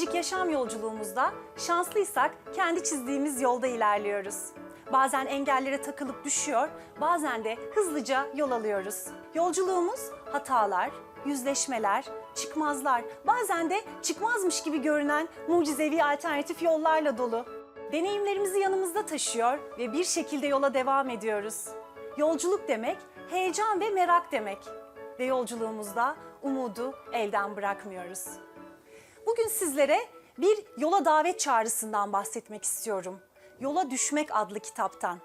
Biricik yaşam yolculuğumuzda şanslıysak kendi çizdiğimiz yolda ilerliyoruz. Bazen engellere takılıp düşüyor, bazen de hızlıca yol alıyoruz. Yolculuğumuz hatalar, yüzleşmeler, çıkmazlar, bazen de çıkmazmış gibi görünen mucizevi alternatif yollarla dolu. Deneyimlerimizi yanımızda taşıyor ve bir şekilde yola devam ediyoruz. Yolculuk demek, heyecan ve merak demek. Ve yolculuğumuzda umudu elden bırakmıyoruz. Bugün sizlere bir yola davet çağrısından bahsetmek istiyorum. Yola Düşmek adlı kitaptan.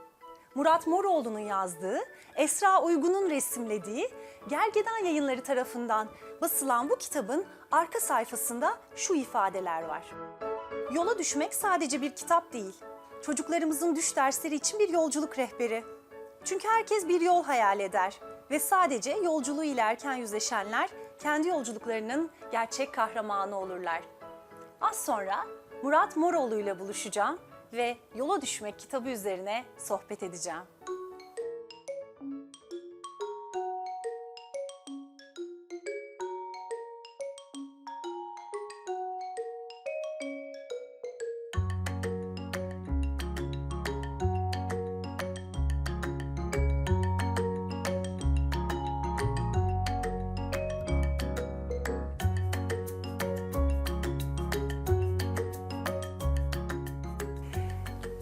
Murat Moroğlu'nun yazdığı, Esra Uygun'un resimlediği, Gergedan Yayınları tarafından basılan bu kitabın arka sayfasında şu ifadeler var. Yola düşmek sadece bir kitap değil. Çocuklarımızın düş dersleri için bir yolculuk rehberi. Çünkü herkes bir yol hayal eder ve sadece yolculuğu ile erken yüzleşenler kendi yolculuklarının gerçek kahramanı olurlar. Az sonra Murat Moroğlu ile buluşacağım ve Yola Düşmek kitabı üzerine sohbet edeceğim.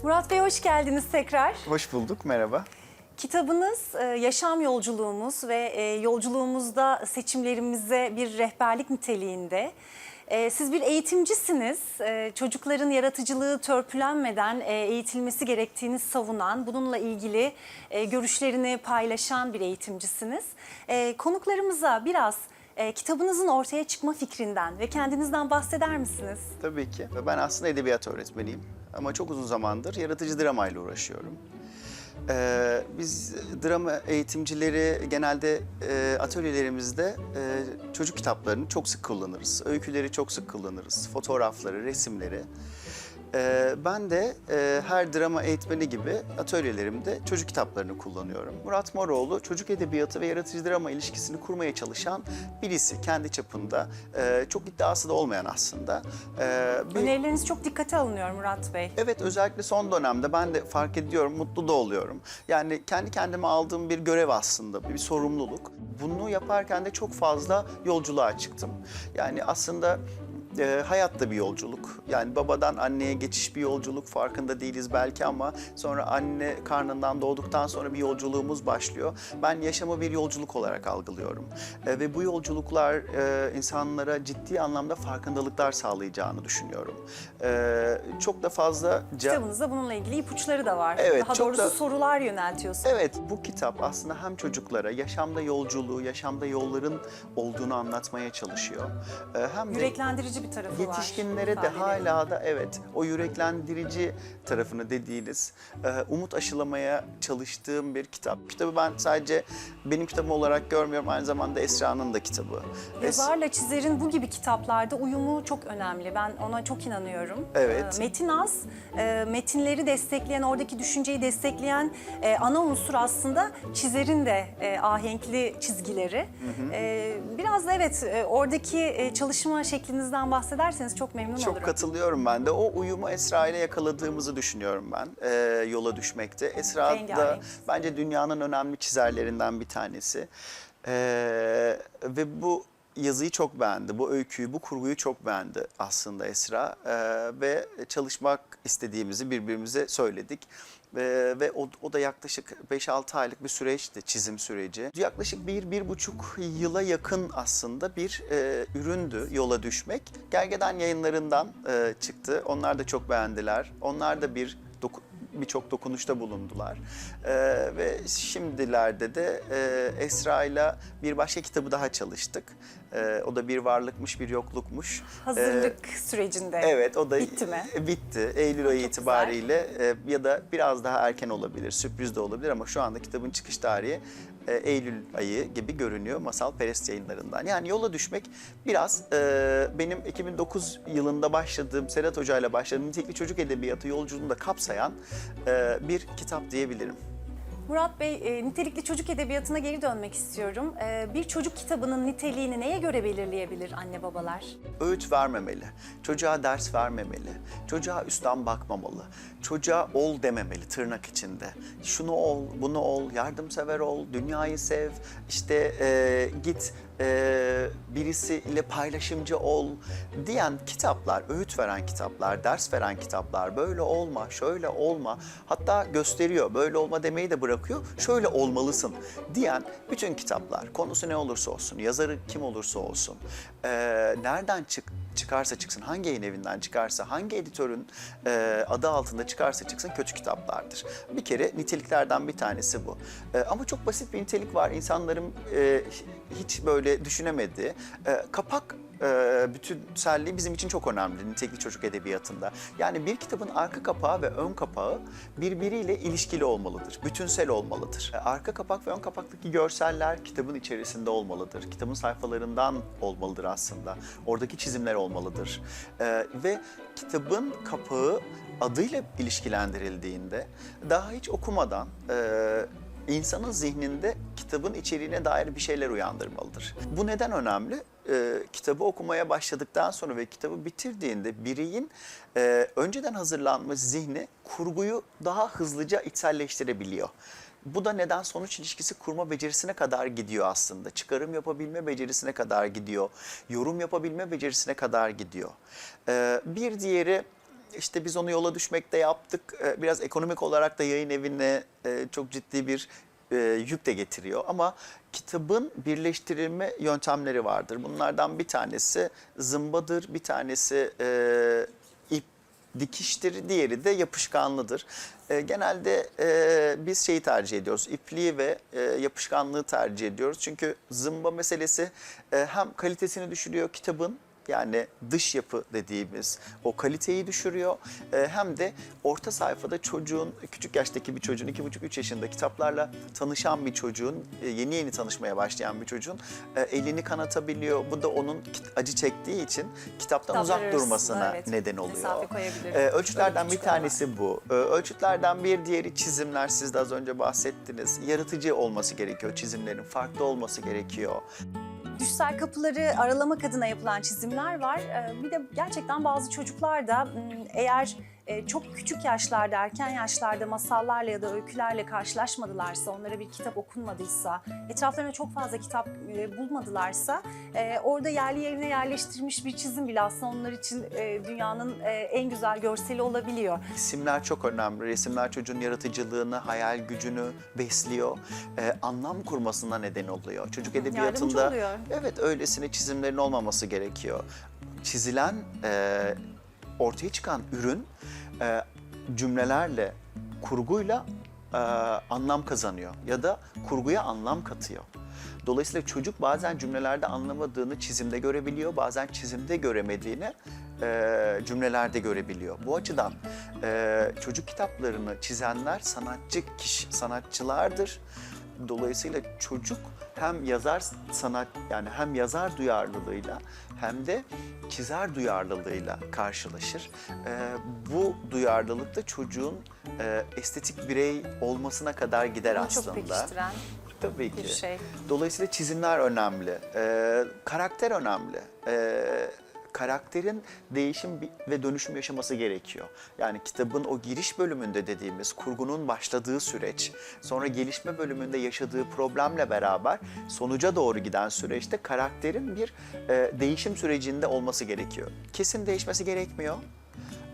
Murat Bey hoş geldiniz tekrar. Hoş bulduk, merhaba. Kitabınız e, yaşam yolculuğumuz ve e, yolculuğumuzda seçimlerimize bir rehberlik niteliğinde. E, Siz bir eğitimcisiniz. Çocukların yaratıcılığı törpülenmeden eğitilmesi gerektiğini savunan, bununla ilgili görüşlerini paylaşan bir eğitimcisiniz. Konuklarımıza biraz kitabınızın ortaya çıkma fikrinden ve kendinizden bahseder misiniz? Tabii ki. Ben aslında edebiyat öğretmeniyim. Ama çok uzun zamandır yaratıcı dramayla uğraşıyorum. Ee, biz drama eğitimcileri genelde e, atölyelerimizde e, çocuk kitaplarını çok sık kullanırız. Öyküleri çok sık kullanırız. Fotoğrafları, resimleri. Ee, ben de e, her drama eğitmeni gibi atölyelerimde çocuk kitaplarını kullanıyorum. Murat Moroğlu çocuk edebiyatı ve yaratıcı drama ilişkisini kurmaya çalışan birisi. Kendi çapında e, çok iddiası da olmayan aslında. Ee, bir- Önerileriniz çok dikkate alınıyor Murat Bey. Evet özellikle son dönemde ben de fark ediyorum, mutlu da oluyorum. Yani kendi kendime aldığım bir görev aslında, bir sorumluluk. Bunu yaparken de çok fazla yolculuğa çıktım. Yani aslında e, hayat da bir yolculuk. Yani babadan anneye geçiş bir yolculuk farkında değiliz belki ama sonra anne karnından doğduktan sonra bir yolculuğumuz başlıyor. Ben yaşamı bir yolculuk olarak algılıyorum. E, ve bu yolculuklar e, insanlara ciddi anlamda farkındalıklar sağlayacağını düşünüyorum. E, çok da fazla Kitabınızda bununla ilgili ipuçları da var. Evet, Daha çok doğrusu da- sorular yöneltiyorsunuz. Evet, bu kitap aslında hem çocuklara yaşamda yolculuğu, yaşamda yolların olduğunu anlatmaya çalışıyor. Ee, Hem de Yüreklendirici bir tarafı var. yetişkinlere de ifadelerin. hala da evet o yüreklendirici tarafını dediğiniz e, umut aşılamaya çalıştığım bir kitap. Kitabı ben sadece benim kitabım olarak görmüyorum aynı zamanda Esra'nın da kitabı. Yazarla çizerin bu gibi kitaplarda uyumu çok önemli. Ben ona çok inanıyorum. Evet. Ee, Metin az, e, metinleri destekleyen, oradaki düşünceyi destekleyen e, ana unsur aslında çizerin de e, ahenkli çizgileri. E, Biraz da evet e, oradaki e, çalışma şeklinizden bahsederseniz çok memnun Çok olurum. katılıyorum ben de. O uyumu Esra ile yakaladığımızı düşünüyorum ben e, yola düşmekte. Esra da Rengarenk. bence dünyanın önemli çizerlerinden bir tanesi. E, ve bu yazıyı çok beğendi, bu öyküyü, bu kurguyu çok beğendi aslında Esra. E, ve çalışmak istediğimizi birbirimize söyledik. Ve, ve o, o da yaklaşık 5-6 aylık bir süreçti çizim süreci. Yaklaşık bir, bir buçuk yıla yakın aslında bir e, üründü yola düşmek. Gergedan yayınlarından e, çıktı. Onlar da çok beğendiler. Onlar da bir doku- birçok dokunuşta bulundular. E, ve şimdilerde de e, Esra ile bir başka kitabı daha çalıştık. E, o da bir varlıkmış, bir yoklukmuş. E, Hazırlık sürecinde. Evet o da Bitti mi? Bitti. Eylül ayı çok itibariyle e, ya da biraz daha erken olabilir, sürpriz de olabilir ama şu anda kitabın çıkış tarihi e, Eylül ayı gibi görünüyor Masal Perest yayınlarından. Yani yola düşmek biraz e, benim 2009 yılında başladığım, Sedat Hoca ile başladığım nitelikli çocuk edebiyatı yolculuğunu da kapsayan e, bir kitap diyebilirim. Murat Bey, e, nitelikli çocuk edebiyatına geri dönmek istiyorum. E, bir çocuk kitabının niteliğini neye göre belirleyebilir anne babalar? öğüt vermemeli, çocuğa ders vermemeli, çocuğa üstten bakmamalı, çocuğa ol dememeli tırnak içinde. Şunu ol, bunu ol, yardımsever ol, dünyayı sev, işte e, git e, birisiyle paylaşımcı ol diyen kitaplar, öğüt veren kitaplar, ders veren kitaplar, böyle olma, şöyle olma, hatta gösteriyor, böyle olma demeyi de bırakıyor, şöyle olmalısın diyen bütün kitaplar, konusu ne olursa olsun, yazarı kim olursa olsun, e, nereden çık çıkarsa çıksın, hangi yayın evinden çıkarsa, hangi editörün e, adı altında çıkarsa çıksın kötü kitaplardır. Bir kere niteliklerden bir tanesi bu. E, ama çok basit bir nitelik var. İnsanların e, hiç böyle düşünemediği. E, kapak e, bütünselliği bizim için çok önemli nitelikli çocuk edebiyatında. Yani bir kitabın arka kapağı ve ön kapağı birbiriyle ilişkili olmalıdır, bütünsel olmalıdır. E, Arka kapak ve ön kapaktaki görseller kitabın içerisinde olmalıdır. Kitabın sayfalarından olmalıdır aslında. Oradaki çizimler olmalıdır. E, ve kitabın kapağı adıyla ilişkilendirildiğinde daha hiç okumadan e, insanın zihninde kitabın içeriğine dair bir şeyler uyandırmalıdır. Bu neden önemli? Ee, kitabı okumaya başladıktan sonra ve kitabı bitirdiğinde bireyin e, önceden hazırlanmış zihni kurguyu daha hızlıca içselleştirebiliyor. Bu da neden sonuç ilişkisi kurma becerisine kadar gidiyor aslında. Çıkarım yapabilme becerisine kadar gidiyor. Yorum yapabilme becerisine kadar gidiyor. Ee, bir diğeri işte biz onu yola düşmekte yaptık. Ee, Biraz ekonomik olarak da yayın evine e, çok ciddi bir e, yük de getiriyor. Ama kitabın birleştirilme yöntemleri vardır. Bunlardan bir tanesi zımbadır, bir tanesi e, ip dikiştir, diğeri de yapışkanlıdır. Genelde e, biz şeyi tercih ediyoruz, ipliği ve e, yapışkanlığı tercih ediyoruz. Çünkü zımba meselesi e, hem kalitesini düşürüyor kitabın, yani dış yapı dediğimiz o kaliteyi düşürüyor. Ee, hem de orta sayfada çocuğun, küçük yaştaki bir çocuğun, iki buçuk üç yaşında kitaplarla tanışan bir çocuğun, e, yeni yeni tanışmaya başlayan bir çocuğun e, elini kanatabiliyor. Bu da onun acı çektiği için kitaptan Kitaplar uzak durmasına evet, neden oluyor. Ee, ölçütlerden bir tanesi bu. Ee, ölçütlerden bir diğeri çizimler. Siz de az önce bahsettiniz. Yaratıcı olması gerekiyor çizimlerin. Farklı olması gerekiyor. Düşsel kapıları aralamak adına yapılan çizimler var. Ee, Bir de gerçekten bazı çocuklar da m, eğer e, çok küçük yaşlarda, erken yaşlarda masallarla ya da öykülerle karşılaşmadılarsa, onlara bir kitap okunmadıysa, etraflarına çok fazla kitap e, bulmadılarsa, e, orada yerli yerine yerleştirmiş bir çizim bile aslında onlar için e, dünyanın e, en güzel görseli olabiliyor. Resimler çok önemli. Resimler çocuğun yaratıcılığını, hayal gücünü besliyor. Ee, anlam kurmasına neden oluyor. Çocuk edebiyatında evet öylesine çizimlerin olmaması gerekiyor. Çizilen, e, ortaya çıkan ürün e, cümlelerle, kurguyla e, anlam kazanıyor ya da kurguya anlam katıyor. Dolayısıyla çocuk bazen cümlelerde anlamadığını çizimde görebiliyor, bazen çizimde göremediğini e, cümlelerde görebiliyor. Bu açıdan e, çocuk kitaplarını çizenler sanatçı kişi, sanatçılardır. Dolayısıyla çocuk hem yazar sanat yani hem yazar duyarlılığıyla hem de çizer duyarlılığıyla karşılaşır. E, bu duyarlılık da çocuğun e, estetik birey olmasına kadar gider Bunu aslında. çok pekiştiren Tabii ki. bir şey. Dolayısıyla çizimler önemli, Ee, karakter önemli. Ee, karakterin değişim ve dönüşüm yaşaması gerekiyor. Yani kitabın o giriş bölümünde dediğimiz kurgunun başladığı süreç, sonra gelişme bölümünde yaşadığı problemle beraber sonuca doğru giden süreçte karakterin bir e, değişim sürecinde olması gerekiyor. Kesin değişmesi gerekmiyor.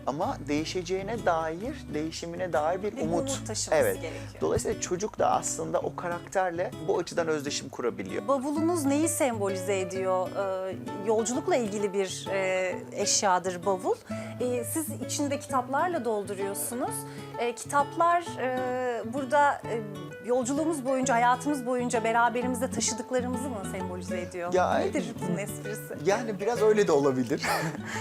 Ama değişeceğine dair, değişimine dair bir, Bir umut. umut taşıması evet. gerekiyor. Dolayısıyla çocuk da aslında o karakterle bu açıdan özdeşim kurabiliyor. Bavulunuz neyi sembolize ediyor? Ee, yolculukla ilgili bir e, eşyadır bavul. Ee, siz içinde kitaplarla dolduruyorsunuz. Ee, kitaplar e, burada e, yolculuğumuz boyunca, hayatımız boyunca beraberimizde taşıdıklarımızı mı sembolize ediyor? Ya, Nedir bunun esprisi? Yani biraz öyle de olabilir.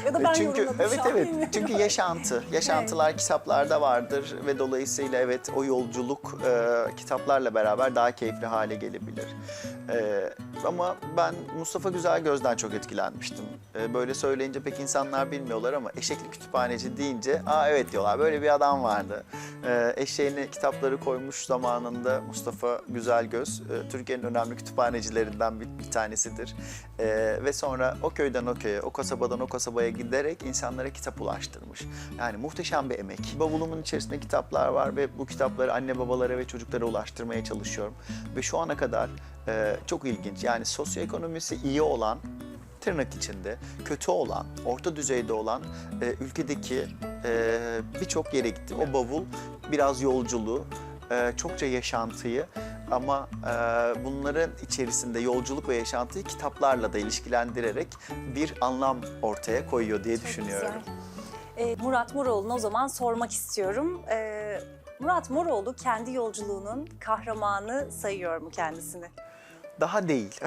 Ya da ben çünkü yorumladım evet evet. Çünkü yaşantı, yaşantılar kitaplarda vardır ve dolayısıyla evet o yolculuk e, kitaplarla beraber daha keyifli hale gelebilir. E, ama ben Mustafa Güzel Göz'den çok etkilenmiştim. E, böyle söyleyince pek insanlar bilmiyorlar ama eşekli kütüphaneci deyince aa evet diyorlar böyle bir adam vardı. E, eşeğini kitapları koymuş zamanında Mustafa Güzelgöz. E, Türkiye'nin önemli kütüphanecilerinden bir, bir tanesidir. E, ve sonra o köyden o köye, o kasabadan o kasabaya giderek insanlara kitap ulaştırmış. Yani muhteşem bir emek. Bavulumun içerisinde kitaplar var ve bu kitapları anne babalara ve çocuklara ulaştırmaya çalışıyorum. Ve şu ana kadar e, çok ilginç. Yani sosyoekonomisi iyi olan tırnak içinde kötü olan, orta düzeyde olan e, ülkedeki e, birçok yere gitti. O bavul biraz yolculuğu, e, çokça yaşantıyı ama e, bunların içerisinde yolculuk ve yaşantıyı kitaplarla da ilişkilendirerek bir anlam ortaya koyuyor diye Çok düşünüyorum. güzel. Ee, Murat Moroğlu'na o zaman sormak istiyorum. Ee, Murat Moroğlu kendi yolculuğunun kahramanı sayıyor mu kendisini? Daha değil.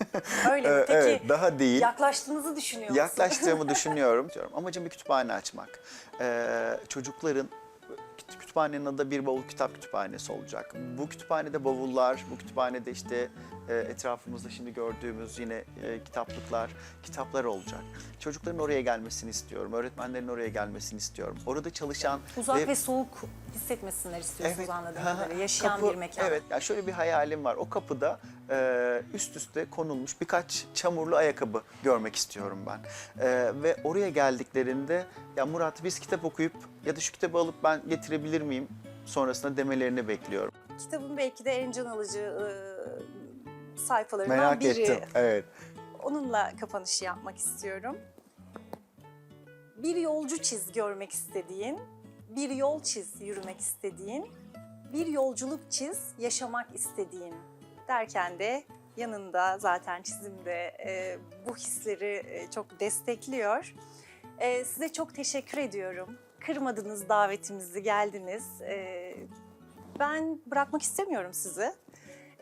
Öyle mi? E, Peki evet, daha değil. yaklaştığınızı düşünüyor musun? Yaklaştığımı düşünüyorum. Diyorum, Amacım bir kütüphane açmak. Ee, çocukların küt- kütüphanenin adı bir bavul kitap kütüphanesi olacak. Bu kütüphanede bavullar, bu kütüphanede işte e, etrafımızda şimdi gördüğümüz yine e, kitaplıklar, kitaplar olacak. Çocukların oraya gelmesini istiyorum. Öğretmenlerin oraya gelmesini istiyorum. Orada çalışan Uzak ve, soğuk hissetmesinler istiyorsunuz anladığım kadarıyla. Yaşayan Kapı- bir mekan. Evet, ya şöyle bir hayalim var. O kapıda e, üst üste konulmuş birkaç çamurlu ayakkabı görmek istiyorum ben. E, ve oraya geldiklerinde ya Murat biz kitap okuyup ya da şu kitabı alıp ben getirebilir miyim sonrasında demelerini bekliyorum. Kitabın belki de en can alıcı e, sayfalarından Merak biri. ettim. Evet. Onunla kapanışı yapmak istiyorum. Bir yolcu çiz görmek istediğin, bir yol çiz yürümek istediğin, bir yolculuk çiz yaşamak istediğin derken de yanında zaten çizimde e, bu hisleri e, çok destekliyor. E, size çok teşekkür ediyorum. Kırmadınız davetimizi, geldiniz. E, ben bırakmak istemiyorum sizi.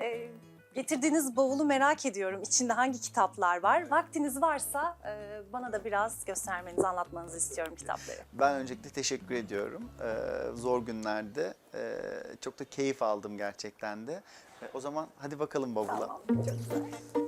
E, Getirdiğiniz bavulu merak ediyorum. İçinde hangi kitaplar var? Vaktiniz varsa e, bana da biraz göstermenizi, anlatmanızı istiyorum kitapları. Ben öncelikle teşekkür ediyorum. E, zor günlerde e, çok da keyif aldım gerçekten de. E, o zaman hadi bakalım bavula. Tamam, çok güzel.